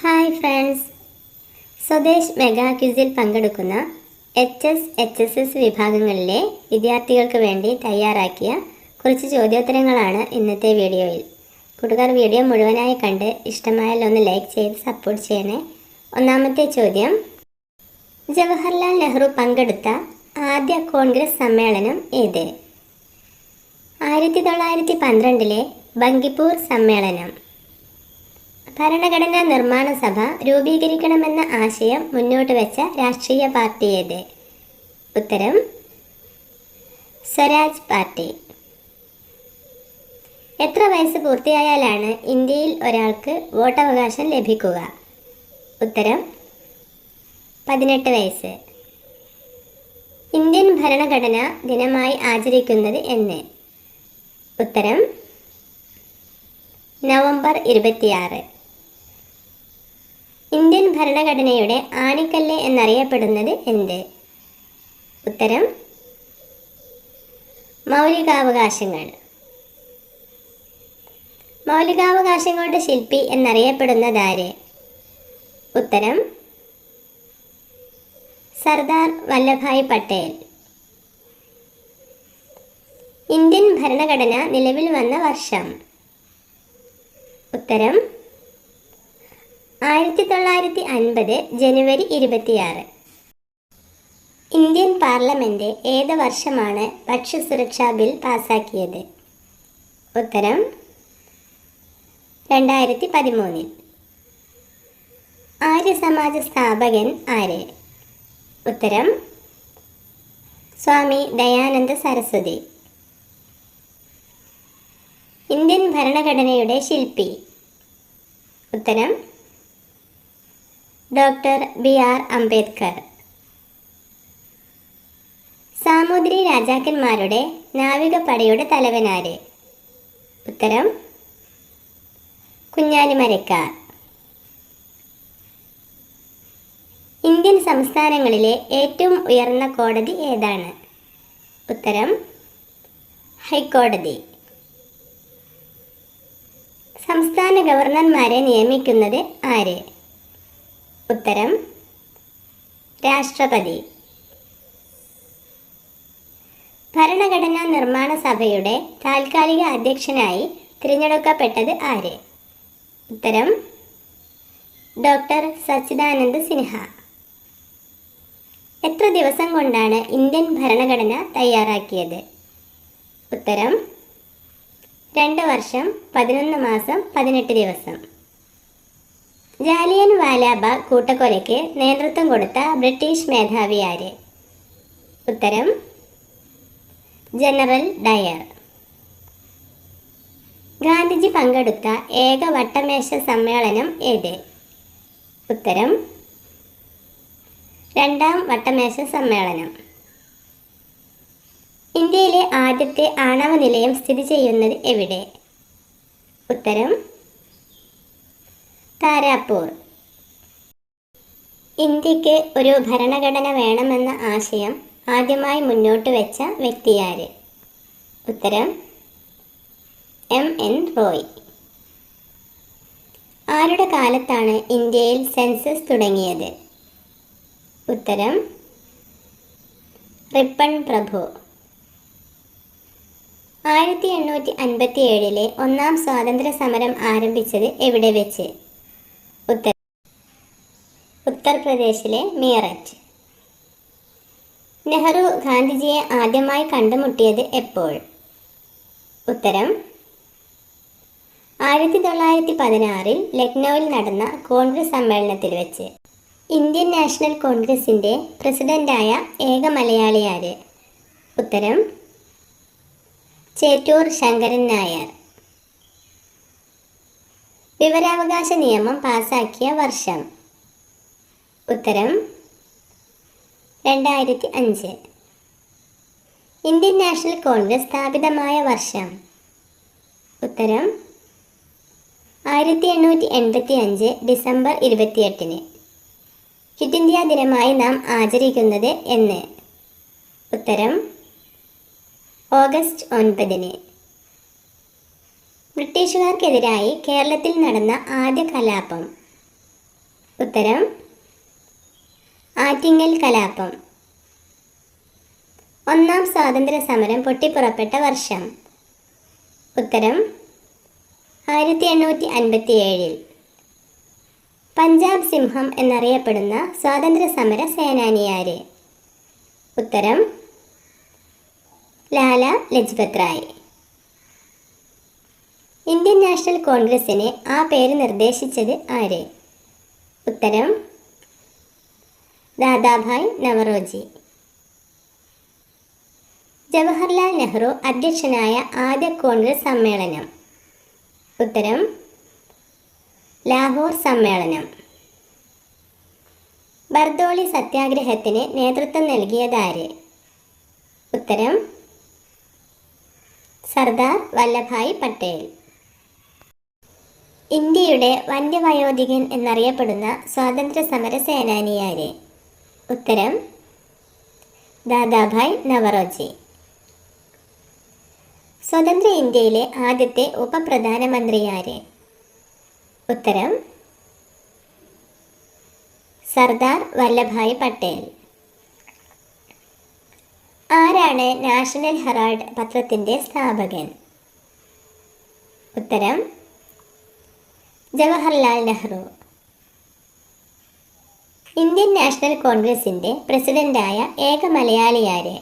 Hi friends. Swadesh mega ക്വിസിൽ പങ്കെടുക്കുന്ന H S H S S വിഭാഗങ്ങളിലെ വിദ്യാർത്ഥികൾക്ക് വേണ്ടി തയ്യാറാക്കിയ കുറച്ച് ചോദ്യോത്തരങ്ങളാണ് ഇന്നത്തെ വീഡിയോയിൽ. കൂട്ടുകാർ വീഡിയോ മുഴുവനായി കണ്ട് ഇഷ്ടമായാൽ ഒന്ന് ലൈക്ക് ചെയ്ത് സപ്പോർട്ട് ചെയ്യണേ. ഒന്നാമത്തെ ചോദ്യം. ജവഹർലാൽ നെഹ്റു പങ്കെടുത്ത ആദ്യ കോൺഗ്രസ് സമ്മേളനം ഏത്? ആയിരത്തി തൊള്ളായിരത്തി പന്ത്രണ്ടിലെ ബങ്കിപ്പൂർ സമ്മേളനം. ഭരണഘടനാ നിർമ്മാണ സഭ രൂപീകരിക്കണമെന്ന ആശയം മുന്നോട്ട് വെച്ച രാഷ്ട്രീയ പാർട്ടി ഏത്? ഉത്തരം സ്വരാജ് പാർട്ടി. എത്ര വയസ്സ് പൂർത്തിയായാലാണ് ഇന്ത്യയിൽ ഒരാൾക്ക് വോട്ടവകാശം ലഭിക്കുക? ഉത്തരം പതിനെട്ട് വയസ്സ്. ഇന്ത്യൻ ഭരണഘടന ദിനമായി ആചരിക്കുന്നത് എന്ന്. ഉത്തരം നവംബർ ഇരുപത്തിയാറ്. ഭരണഘടനയുടെ ആണിക്കല്ല് എന്നറിയപ്പെടുന്നത് എന്ത്? ഉത്തരം മൗലികാവകാശങ്ങൾ മൗലികാവകാശങ്ങളുടെ ശില്പി എന്നറിയപ്പെടുന്നതാര് ഉത്തരം സർദാർ വല്ലഭായ് പട്ടേൽ. ഇന്ത്യൻ ഭരണഘടന നിലവിൽ വന്ന വർഷം. ഉത്തരം ആയിരത്തി തൊള്ളായിരത്തി അൻപത് ജനുവരി ഇരുപത്തിയാറ്. ഇന്ത്യൻ പാർലമെന്റ് ഏത് വർഷമാണ് ഭക്ഷ്യസുരക്ഷാ ബിൽ പാസാക്കിയത്? ഉത്തരം രണ്ടായിരത്തി പതിമൂന്നിൽ ആര്യസമാജ സ്ഥാപകൻ ആര്? ഉത്തരം സ്വാമി ദയാനന്ദ സരസ്വതി. ഇന്ത്യൻ ഭരണഘടനയുടെ ശില്പി. ഉത്തരം doctor B R Ambedkar. Samoothiri രാജാക്കന്മാരുടെ നാവികപ്പടയുടെ തലവനാര്? ഉത്തരം കുഞ്ഞാലിമരക്കാർ. ഇന്ത്യൻ സംസ്ഥാനങ്ങളിലെ ഏറ്റവും ഉയർന്ന കോടതി ഏതാണ്? ഉത്തരം ഹൈക്കോടതി. സംസ്ഥാന ഗവർണർമാരെ നിയമിക്കുന്നത് ആര്? ഉത്തരം രാഷ്ട്രപതി. ഭരണഘടനാ നിർമ്മാണ സഭയുടെ താൽക്കാലിക അധ്യക്ഷനായി തിരഞ്ഞെടുക്കപ്പെട്ടത് ആര്? ഉത്തരം ഡോക്ടർ സച്ചിദാനന്ദ് സിൻഹ. എത്ര ദിവസം കൊണ്ടാണ് ഇന്ത്യൻ ഭരണഘടന തയ്യാറാക്കിയത്? ഉത്തരം രണ്ട് വർഷം പതിനൊന്ന് മാസം പതിനെട്ട് ദിവസം. ജാലിയൻ വാലാബാഗ് കൂട്ടക്കൊലയ്ക്ക് നേതൃത്വം കൊടുത്ത ബ്രിട്ടീഷ് മേധാവി ആര്? ഉത്തരം ജനറൽ ഡയർ. ഗാന്ധിജി പങ്കെടുത്ത ഏക വട്ടമേശ സമ്മേളനം ഏത്? ഉത്തരം രണ്ടാം വട്ടമേശ സമ്മേളനം. ഇന്ത്യയിലെ ആദ്യത്തെ ആണവ നിലയം സ്ഥിതി ചെയ്യുന്നത് എവിടെ? ഉത്തരം താരാപൂർ. ഇന്ത്യയ്ക്ക് ഒരു ഭരണഘടന വേണമെന്ന ആശയം ആദ്യമായി മുന്നോട്ട് വെച്ച വ്യക്തിയാര്? ഉത്തരം എം. എൻ. റോയ്. ആരുടെ കാലത്താണ് ഇന്ത്യയിൽ സെൻസസ് തുടങ്ങിയത്? ഉത്തരം റിപ്പൺ പ്രഭു. ആയിരത്തി എണ്ണൂറ്റി അൻപത്തി ഏഴിലെ ഒന്നാം സ്വാതന്ത്ര്യ സമരം ആരംഭിച്ചത് എവിടെ വെച്ച്? ഉത്തർപ്രദേശിലെ മീററ്റ്. നെഹ്റു ഗാന്ധിജിയെ ആദ്യമായി കണ്ടുമുട്ടിയത് എപ്പോൾ? ഉത്തരം ആയിരത്തി തൊള്ളായിരത്തി പതിനാറിൽ ലക്നൌവിൽ നടന്ന കോൺഗ്രസ് സമ്മേളനത്തിൽ വെച്ച്. ഇന്ത്യൻ നാഷണൽ കോൺഗ്രസിന്റെ പ്രസിഡന്റായ ഏക മലയാളിയാര്? ഉത്തരം ചേറ്റൂർ ശങ്കരൻ നായർ. വിവരാവകാശ നിയമം പാസാക്കിയ വർഷം. ഉത്തരം രണ്ടായിരത്തി അഞ്ച് ഇന്ത്യൻ നാഷണൽ കോൺഗ്രസ് സ്ഥാപിതമായ വർഷം. ഉത്തരം ആയിരത്തി എണ്ണൂറ്റി എൺപത്തി അഞ്ച് ഡിസംബർ ഇരുപത്തിയെട്ടിന്. ക്വിറ്റ് ഇന്ത്യ ദിനമായി നാം ആചരിക്കുന്നത് എന്ന്. ഉത്തരം ഓഗസ്റ്റ് ഒൻപതിന്. ബ്രിട്ടീഷുകാർക്കെതിരായി കേരളത്തിൽ നടന്ന ആദ്യ കലാപം. ഉത്തരം ആറ്റിങ്ങൽ കലാപം. ഒന്നാം സ്വാതന്ത്ര്യ സമരം പൊട്ടിപ്പുറപ്പെട്ട വർഷം. ഉത്തരം ആയിരത്തി എണ്ണൂറ്റി അൻപത്തി ഏഴിൽ പഞ്ചാബ് സിംഹം എന്നറിയപ്പെടുന്ന സ്വാതന്ത്ര്യ സമര സേനാനിയാര്. ഉത്തരം ലാല ലജ്പത് റായ്. ഇന്ത്യൻ നാഷണൽ കോൺഗ്രസിന് ആ പേര് നിർദ്ദേശിച്ചത് ആര്? ഉത്തരം ദാദാഭായ് നവറോജി. ജവഹർലാൽ നെഹ്റു അധ്യക്ഷനായ ആദ്യ കോൺഗ്രസ് സമ്മേളനം. ഉത്തരം ലാഹോർ സമ്മേളനം. ബർദോളി സത്യാഗ്രഹത്തിന് നേതൃത്വം നൽകിയതാര്? ഉത്തരം സർദാർ വല്ലഭായ് പട്ടേൽ. ഇന്ത്യയുടെ വന്യവയോധികൻ എന്നറിയപ്പെടുന്ന സ്വാതന്ത്ര്യ സമര സേനാനിയാര് ഉത്തരം ദാദാഭായ് നവറോജി. സ്വതന്ത്ര ഇന്ത്യയിലെ ആദ്യത്തെ ഉപപ്രധാനമന്ത്രിയാര്? ഉത്തരം സർദാർ വല്ലഭായ് പട്ടേൽ. ആരാണ് നാഷണൽ ഹെറാൾഡ് പത്രത്തിന്റെ സ്ഥാപകൻ? ഉത്തരം ജവഹർലാൽ നെഹ്റു. ഇന്ത്യൻ നാഷണൽ കോൺഗ്രസിന്റെ പ്രസിഡന്റായ ഏക മലയാളിയാര്?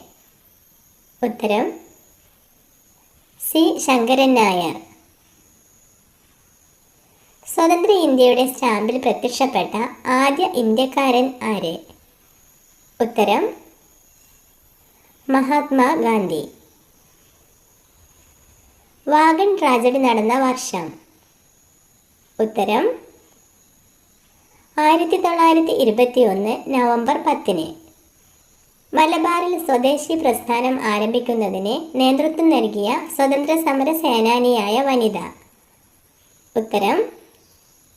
ഉത്തരം സി. ശങ്കരൻ നായർ. സ്വതന്ത്ര ഇന്ത്യയുടെ സ്റ്റാമ്പിൽ പ്രത്യക്ഷപ്പെട്ട ആദ്യ ഇന്ത്യക്കാരൻ ആര്? ഉത്തരം മഹാത്മാഗാന്ധി വാഗൺ ട്രാജഡി നടന്ന വർഷം. ഉത്തരം? ആയിരത്തി തൊള്ളായിരത്തി ഇരുപത്തി ഒന്ന് നവംബർ പത്തിന്. മലബാറിൽ സ്വദേശി പ്രസ്ഥാനം ആരംഭിക്കുന്നതിന് നേതൃത്വം നൽകിയ സ്വതന്ത്ര സമര സേനാനിയായ വനിത. ഉത്തരം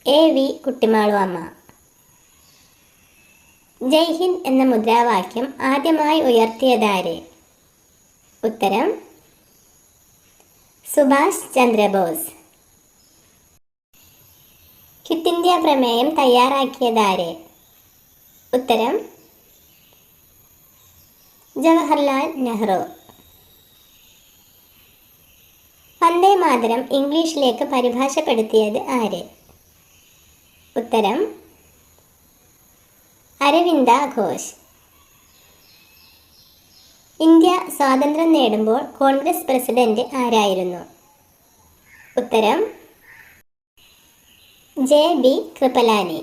എ വി കുട്ടിമാളുവമ്മ ഹിന്ദ് എന്ന മുദ്രാവാക്യം ആദ്യമായി ഉയർത്തിയതാര്? ഉത്തരം സുഭാഷ് ചന്ദ്രബോസ്. ക്വിറ്റ് പ്രമേയം തയ്യാറാക്കിയതാര്? ഉത്തരം ജവഹർലാൽ നെഹ്റു. വന്ദേ മാതരം ഇംഗ്ലീഷിലേക്ക് പരിഭാഷപ്പെടുത്തിയത് ആര്? ഉത്തരം അരവിന്ദ ഘോഷ്. ഇന്ത്യ സ്വാതന്ത്ര്യം നേടുമ്പോൾ കോൺഗ്രസ് പ്രസിഡന്റ് ആരായിരുന്നു? ഉത്തരം ജെ ബി കൃപലാനി